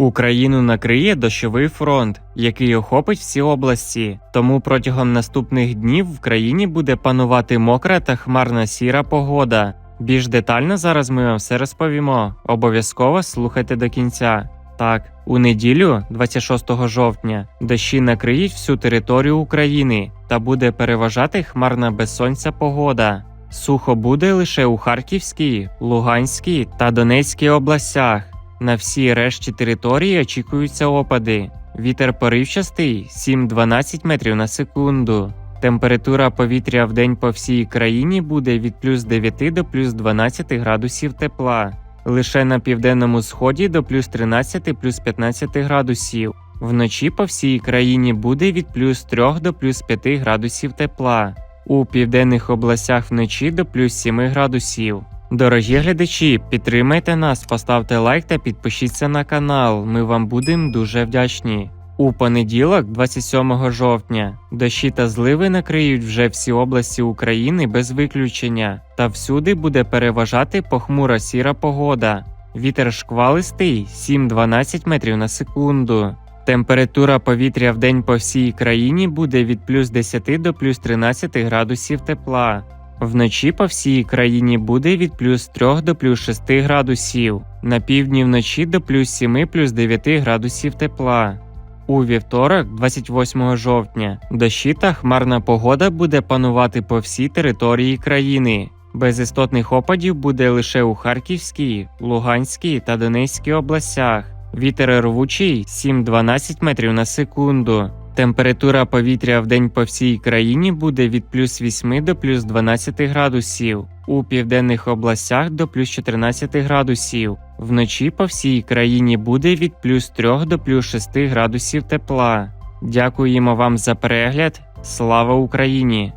Україну накриє дощовий фронт, який охопить всі області. Тому протягом наступних днів в країні буде панувати мокра та хмарна сіра погода. Більш детально зараз ми вам все розповімо. Обов'язково слухайте до кінця. Так, у неділю, 26 жовтня, дощі накриють всю територію України та буде переважати хмарна без сонця погода. Сухо буде лише у Харківській, Луганській та Донецькій областях. На всій решті території очікуються опади. Вітер поривчастий 7-12 метрів на секунду. Температура повітря в день по всій країні буде від плюс 9 до плюс 12 градусів тепла. Лише на південному сході до плюс 13 плюс 15 градусів. Вночі по всій країні буде від плюс 3 до плюс 5 градусів тепла. У південних областях вночі до плюс 7 градусів. Дорогі глядачі, підтримайте нас, поставте лайк та підпишіться на канал. Ми вам будемо дуже вдячні. У понеділок, 27 жовтня, дощі та зливи накриють вже всі області України без виключення, та всюди буде переважати похмура сіра погода. Вітер шквалистий 7-12 метрів на секунду. Температура повітря в день по всій країні буде від плюс 10 до плюс 13 градусів тепла. Вночі по всій країні буде від плюс 3 до плюс 6 градусів, на півдні вночі до плюс 7 плюс 9 градусів тепла. У вівторок, 28 жовтня, дощі та хмарна погода буде панувати по всій території країни. Без істотних опадів буде лише у Харківській, Луганській та Донецькій областях. Вітер рвучий 7-12 метрів на секунду. Температура повітря в день по всій країні буде від плюс 8 до плюс 12 градусів, у південних областях до плюс 14 градусів. Вночі по всій країні буде від плюс 3 до плюс 6 градусів тепла. Дякуємо вам за перегляд. Слава Україні!